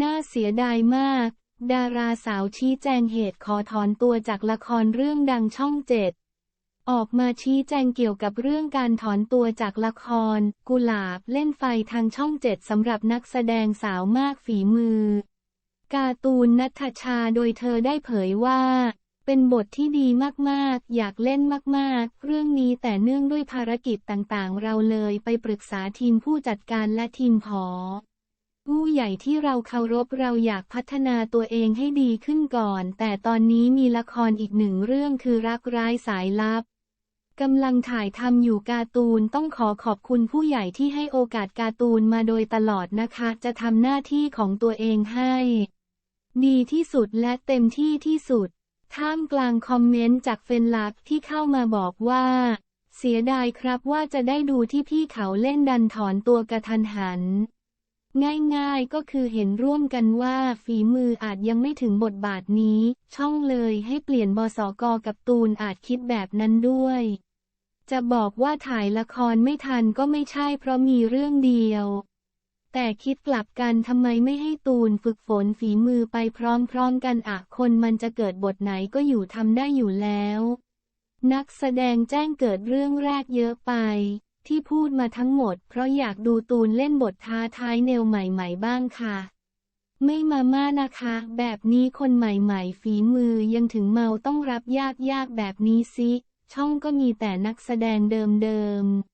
น่าเสียดายมาก ดาราสาวชี้แจงเหตุขอถอนตัวจากละครเรื่องดังช่องเจ็ด ออกมาชี้แจงเกี่ยวกับเรื่องการถอนตัวจากละคร กุหลาบเล่นไฟทางช่องเจ็ดสำหรับนักแสดงสาวมากฝีมือ การ์ตูนนัทชาโดยเธอได้เผยว่าเป็นบทที่ดีมากๆ อยากเล่นมากๆ เรื่องนี้แต่เนื่องด้วยภารกิจต่างๆ เราเลยไปปรึกษาทีมผู้จัดการและทีมผอ ผู้ใหญ่ที่เราเคารพเราอยากพัฒนาตัวเองให้ดีขึ้นก่อน แต่ตอนนี้มีละครอีกหนึ่งเรื่องคือรักร้ายสายลับกำลังถ่ายทำอยู่การ์ตูนต้องขอขอบคุณผู้ใหญ่ที่ให้โอกาสการ์ตูนมาโดยตลอดนะคะ จะทำหน้าที่ของตัวเองให้ ดีที่สุดและเต็มที่ที่สุด ท่ามกลางคอมเมนต์จากเฟนลักที่เข้ามาบอกว่า เสียดายครับว่าจะได้ดูที่พี่เขาเล่นดันถอนตัวกระทันหัน ง่ายๆ ก็คือเห็นร่วมกันว่าฝีมืออาจยังไม่ถึงบทบาทนี้ ช่องเลยให้เปลี่ยนบสกกับตูนอาจคิดแบบนั้นด้วย จะบอกว่าถ่ายละครไม่ทันก็ไม่ใช่เพราะมีเรื่องเดียว แต่คิดกลับกันทำไมไม่ให้ตูนฝึกฝนฝีมือไปพร้อมๆกันอะคนมันจะเกิดบทไหนก็อยู่ทำได้อยู่แล้ว นักแสดงแจ้งเกิดเรื่องแรกเยอะไป ที่พูดมาทั้งหมด เพราะอยากดูตูนเล่นบทท้าท้ายแนวใหม่ๆบ้างค่ะ ไม่มาม่านะคะ แบบนี้คนใหม่ๆ ฝีมือยังถึงเมาต้องรับยากๆแบบนี้ซิช่องก็มีแต่นักแสดงเดิมๆ